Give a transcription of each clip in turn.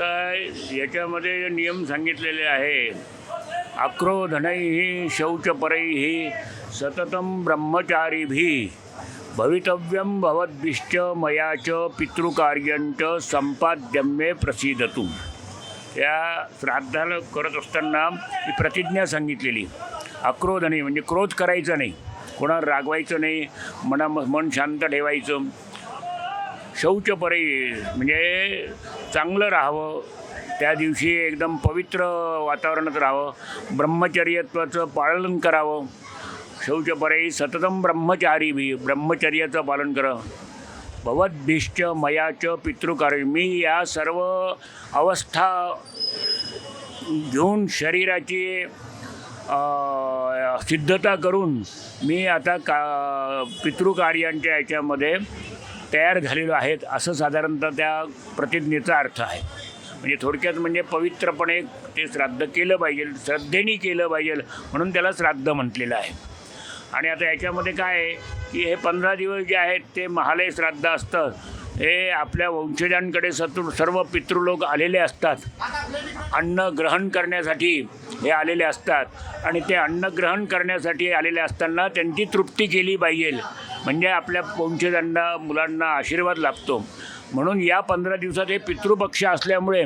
आता याच्यामध्ये नियम सांगितलेले आहे आक्रोधनैः शौचपरैः सततं ब्रह्मचारीभिः भवितव्यं भवद्भिश्च मया च पितृकार्यंच संपाद्यं मे प्रसिद्धतु या श्राद्धाला करत असताना ही प्रतिज्ञा सांगितलेली आक्रोध नाही म्हणजे क्रोध करायचा नाही कोणाला रागवायचं नाही मना मन शांत ठेवायचं शौचपरे म्हणजे चांगलं राहावं. त्या दिवशी एकदम पवित्र वातावरणात राहावं. ब्रह्मचर्यत्वाचं पालन करावं. शौचपरे सततम ब्रह्मचारी बी ब्रह्मचर्याचं पालन करा. भवद्भिश्च मयाच पितृकार्य मी या सर्व अवस्था घेऊन शरीराची सिद्धता करून मी आता का पितृकार्यांच्या याच्यामध्ये तयार झालेलो आहेत असं साधारणतः त्या प्रतिज्ञेचा अर्थ आहे. म्हणजे थोडक्यात म्हणजे पवित्रपणे ते श्राद्ध केलं पाहिजे श्रद्धेने केलं पाहिजे म्हणून त्याला श्राद्ध म्हटलेलं आहे. आणि आता याच्यामध्ये काय आहे की हे पंधरा दिवस जे आहेत ते महालय श्राद्ध असतं. हे आपल्या वंशजांकडे सतू सर्व पितृलोक आलेले असतात. अन्न ग्रहण करण्यासाठी हे आलेले असतात. आणि ते अन्न ग्रहण करण्यासाठी आलेले असताना त्यांची तृप्ती केली पाहिजे. म्हणजे आपल्या वंशजांना मुलांना आशीर्वाद लाभतो. म्हणून या पंधरा दिवसात हे पितृपक्ष असल्यामुळे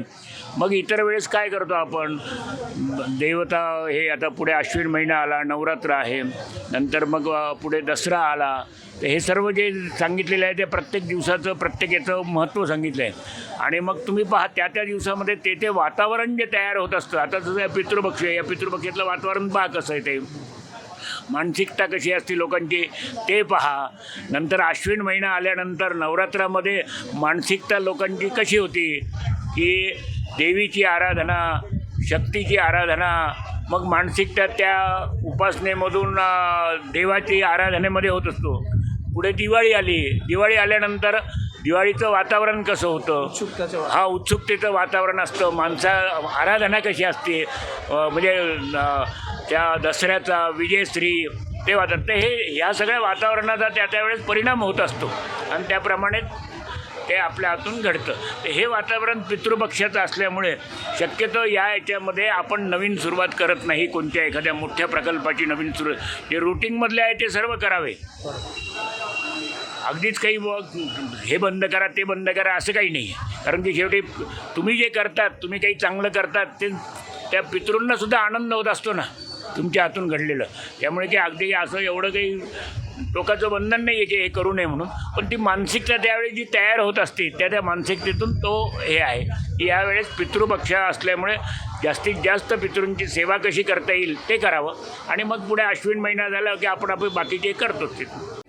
मग इतर वेळेस काय करतो आपण? देवता हे आता पुढे आश्विन महिना आला नवरात्र आहे. नंतर मग पुढे दसरा आला. तर हे सर्व जे सांगितलेलं आहे ते प्रत्येक दिवसाचं प्रत्येक याचं महत्त्व सांगितलं आहे आणि मग तुम्ही पहा त्या त्या दिवसामध्ये ते ते वातावरण जे तयार होत असतं आता जसं पितृपक्ष या पितृपक्षातलं वातावरण पहा कसं आहे ते. मानसिकता कशी असते लोकांची ते पहा. नंतर आश्विन महिना आल्यानंतर नवरात्रामध्ये मानसिकता लोकांची कशी होती? की देवीची आराधना शक्तीची आराधना मग मानसिकता त्या उपासनेमधून देवाची आराधनेमध्ये होत असतो. पुढे दिवाळी आली. दिवाळी आल्यानंतर दिवाळीचं वातावरण कसं होतं? हा उत्सुकतेचं वातावरण असतं. माणसा आराधना कशी असते? म्हणजे त्या दसऱ्याचा विजयश्री ते वातावरण. तर हे या सगळ्या वातावरणाचा त्या त्यावेळेस परिणाम होत असतो. आणि त्याप्रमाणे ते आपल्या हातून घडतं. तर हे वातावरण पितृपक्षाचं असल्यामुळे शक्यतो या याच्यामध्ये आपण नवीन सुरुवात करत नाही. कोणत्या एखाद्या मोठ्या प्रकल्पाची नवीन सुरू जे रुटीनमधले आहे ते सर्व करावे. अगदीच काही बुवा हे बंद करा ते बंद करा असं काही नाही. आहे कारण की शेवटी तुम्ही जे करतात तुम्ही काही चांगलं करतात ते त्या पितृंनासुद्धा आनंद होत असतो ना तुमच्या हातून घडलेलं. त्यामुळे की अगदी असं एवढं काही टोकाचं बंधन नाही आहे की हे करू नये म्हणून. पण ती मानसिकता त्यावेळी जी तयार होत असते त्या त्या मानसिकतेतून तो हे आहे. की यावेळेस पितृपक्ष असल्यामुळे जास्तीत जास्त पितृंची सेवा कशी करता येईल ते करावं. आणि मग पुढे अश्विन महिना झाला की आपण आपण बाकीचे करतोच तिथून.